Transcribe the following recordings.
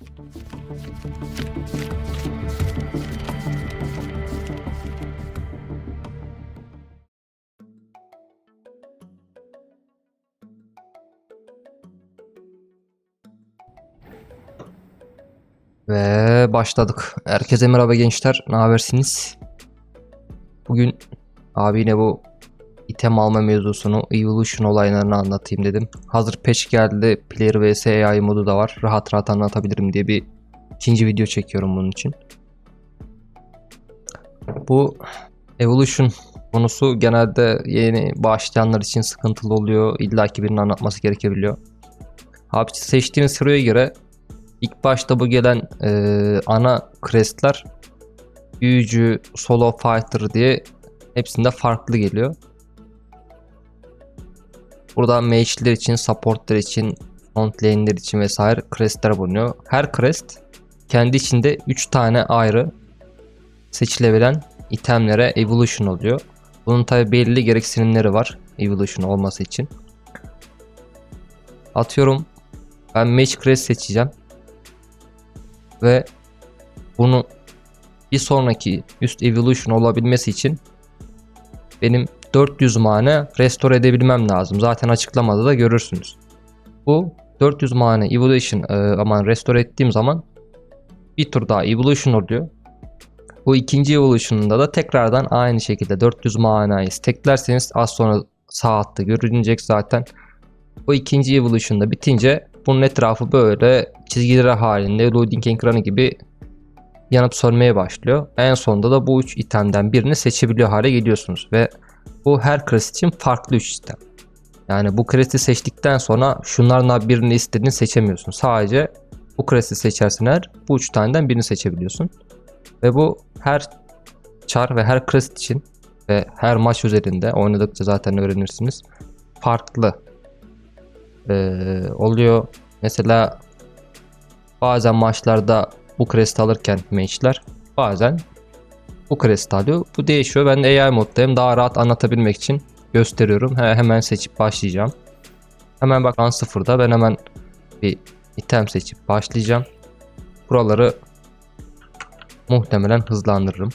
Ve başladık. Herkese merhaba gençler. Ne habersiniz? Bugün abi yine bu item alma mevzusunu, evolution olaylarını anlatayım dedim. Hazır patch geldi. Player vs AI modu da var. Rahat rahat anlatabilirim diye bir ikinci video çekiyorum bunun için. Bu evolution konusu genelde yeni başlayanlar için sıkıntılı oluyor. İlla ki birinin anlatması gerekebiliyor. Abi seçtiğiniz hero'ya göre İlk başta bu gelen e, ana crestler büyücü, solo fighter diye hepsinde farklı geliyor. Burada mage'ler için, supportlar için, front lane'ler için vesaire crestler bulunuyor. Her crest kendi içinde 3 tane ayrı seçilebilen itemlere evolution oluyor. Bunun tabi belirli gereksinimleri var evolution olması için. Atıyorum ben mage crest seçeceğim ve bunu bir sonraki üst evolution olabilmesi için benim 400 mane restore edebilmem lazım. Zaten açıklamada da görürsünüz. Bu 400 mane evolution e, aman restore ettiğim zaman bir tur daha evolution oluyor. Bu ikinci evolution'da da tekrardan aynı şekilde 400 manayı stacklerseniz az sonra saatte görünecek zaten. Bu ikinci evolution'da bitince bunun etrafı böyle çizgiler halinde loading ekranı gibi yanıp sönmeye başlıyor. En sonunda da bu üç itemden birini seçebiliyor hale geliyorsunuz ve bu her crest için farklı 3 item. Yani bu crest'i seçtikten sonra şunlardan birini istediğini seçemiyorsun. Sadece bu crest'i seçersin eğer bu üç taneden birini seçebiliyorsun. Ve bu her char ve her crest için ve her maç üzerinde oynadıkça zaten öğrenirsiniz. Farklı ee, oluyor. Mesela bazen maçlarda bu crest alırken maçlar bazen bu crest alıyor. Bu değişiyor. Ben de AI moddayım. Daha rahat anlatabilmek için gösteriyorum. He, hemen seçip başlayacağım. Hemen bak an sıfırda ben hemen bir item seçip başlayacağım. Buraları muhtemelen hızlandırırım.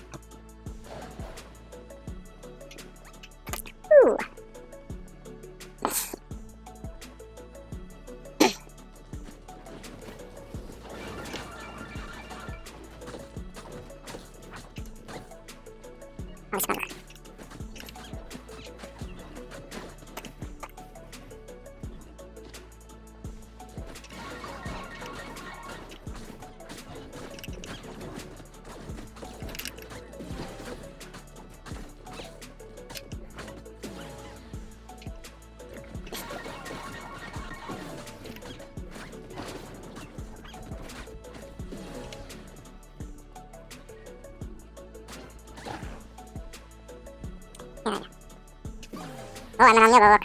Yani. O hemen anlıyor baba bak.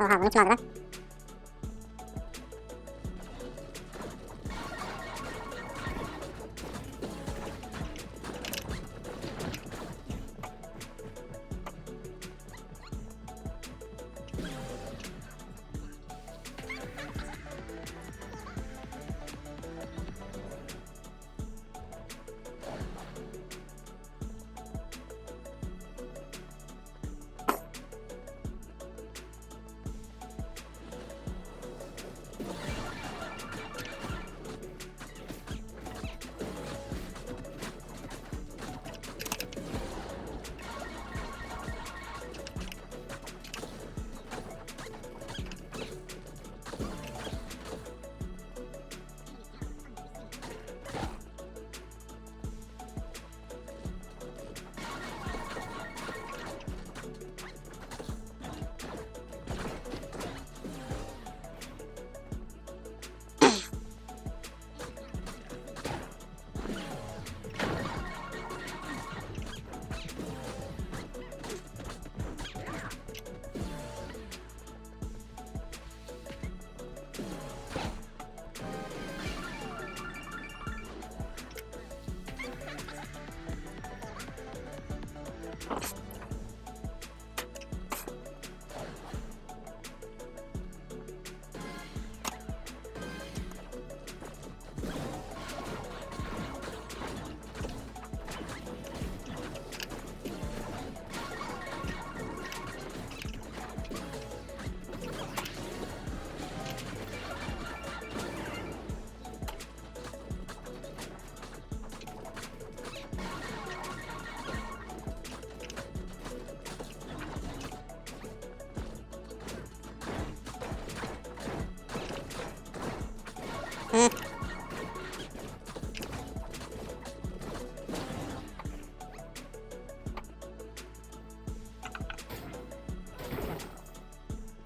Oha bunu kim aldı lan?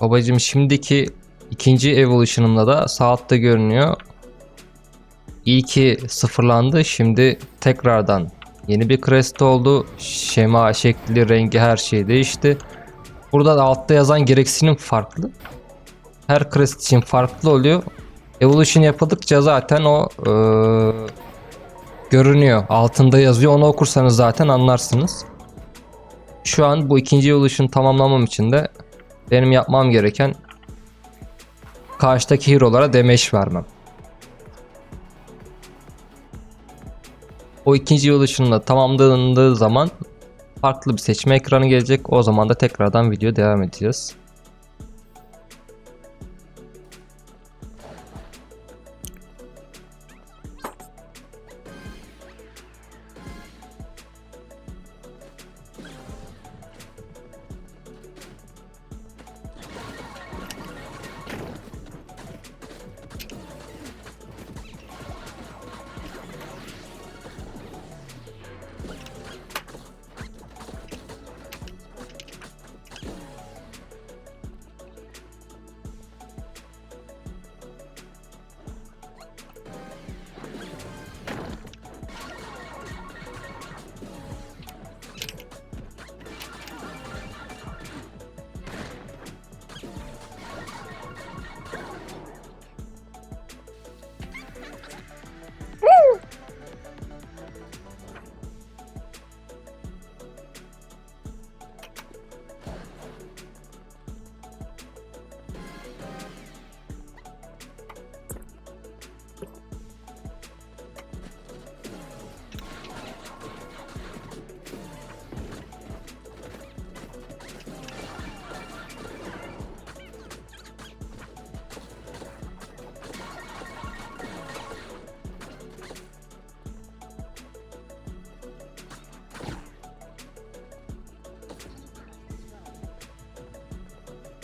Babacım şimdiki ikinci evolution'ımda da saatte görünüyor. İyi ki sıfırlandı. Şimdi tekrardan yeni bir crest oldu. Şema, şekli, rengi her şey değişti. Burada da altta yazan gereksinim farklı. Her crest için farklı oluyor. Evolution yapıldıkça zaten o eee, görünüyor. Altında yazıyor. Onu okursanız zaten anlarsınız. Şu an bu ikinci evolution tamamlamam için de benim yapmam gereken karşıdaki hero'lara demeç vermem. O ikinci evolution'la tamamlandığı zaman farklı bir seçme ekranı gelecek. O zaman da tekrardan video devam edeceğiz.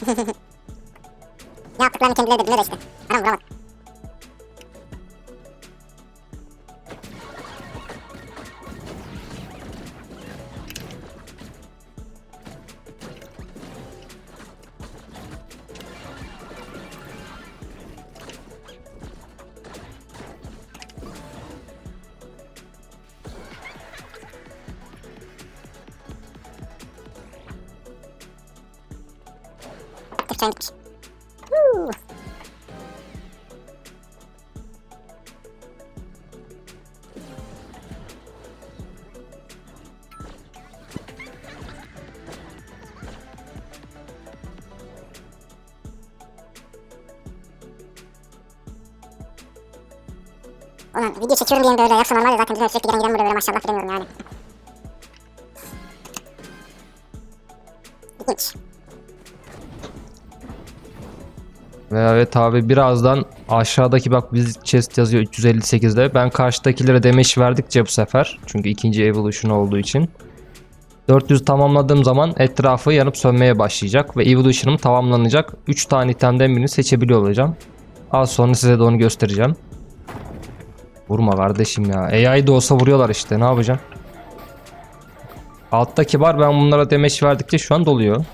Yaptıklarını kendileri de biliyor da işte. Adam vuramadı. Türkçen gitmiş. Huu. Ulan video çekiyorum diye böyle yapsam normalde zaten biliyorum sürekli giden burada böyle maşallah bilemiyorum yani. İlginç. Evet abi birazdan aşağıdaki bak biz chest yazıyor 358'de. Ben karşıdakilere demeç verdikçe bu sefer. Çünkü ikinci evolution olduğu için. 400 tamamladığım zaman etrafı yanıp sönmeye başlayacak. Ve evolution'ım tamamlanacak. 3 tane itemden birini seçebiliyor olacağım. Az sonra size de onu göstereceğim. Vurma kardeşim ya. AI de olsa vuruyorlar işte ne yapacağım. Alttaki var ben bunlara demeç verdikçe şu an doluyor.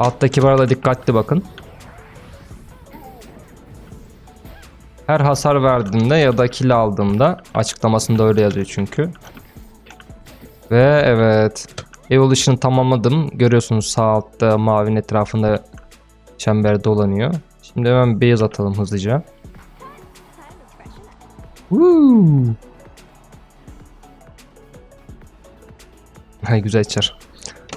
Alttaki barda dikkatli bakın. Her hasar verdiğinde ya da kill aldığında açıklamasında öyle yazıyor çünkü. Ve evet. Evolution'ı tamamladım. Görüyorsunuz sağ altta mavinin etrafında çember dolanıyor. Şimdi hemen base atalım hızlıca. Woo! Hay güzel çar.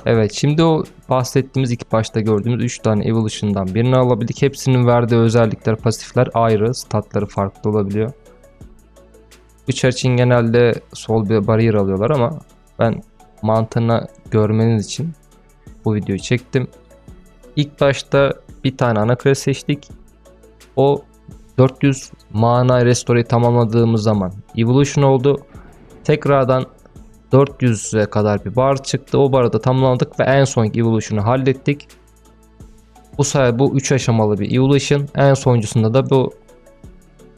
Evet şimdi o bahsettiğimiz ilk başta gördüğümüz 3 tane evolution'dan birini alabildik. Hepsinin verdiği özellikler, pasifler ayrı. Statları farklı olabiliyor. Çar için genelde sol bir bariyer alıyorlar ama ben mantığını görmeniz için bu videoyu çektim. İlk başta bir tane ana kare seçtik. O 400 mana restore'yi tamamladığımız zaman evolution oldu. Tekrardan 400'e kadar bir bar çıktı. O barı da tamamladık ve en sonki evolution'u hallettik. Bu sayede bu 3 aşamalı bir evolution. En sonuncusunda da bu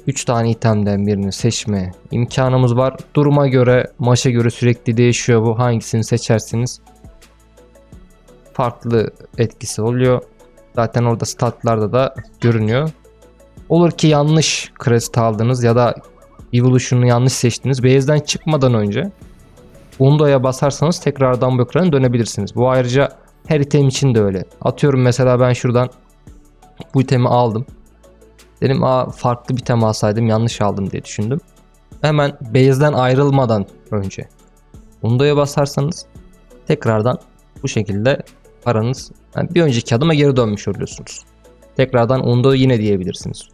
3 tane itemden birini seçme imkanımız var. Duruma göre, maça göre sürekli değişiyor bu. Hangisini seçersiniz farklı etkisi oluyor. Zaten orada statlarda da görünüyor. Olur ki yanlış crest aldınız ya da evolution'u yanlış seçtiniz. Base'den çıkmadan önce Undo'ya basarsanız tekrardan bu ekrana dönebilirsiniz. Bu ayrıca her item için de öyle. Atıyorum mesela ben şuradan bu itemi aldım. Dedim Aa, farklı bir item alsaydım yanlış aldım diye düşündüm. Hemen base'den ayrılmadan önce Undo'ya basarsanız tekrardan bu şekilde paranız yani bir önceki adıma geri dönmüş oluyorsunuz. Tekrardan Undo yine diyebilirsiniz.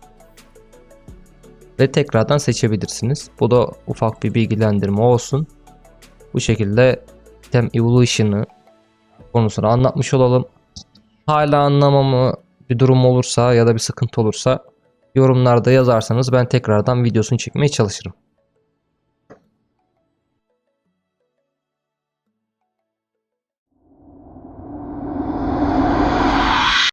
Ve tekrardan seçebilirsiniz. Bu da ufak bir bilgilendirme olsun. Bu şekilde item evolution'ı konusunu anlatmış olalım. Hala anlamamı bir durum olursa ya da bir sıkıntı olursa yorumlarda yazarsanız ben tekrardan videosunu çekmeye çalışırım.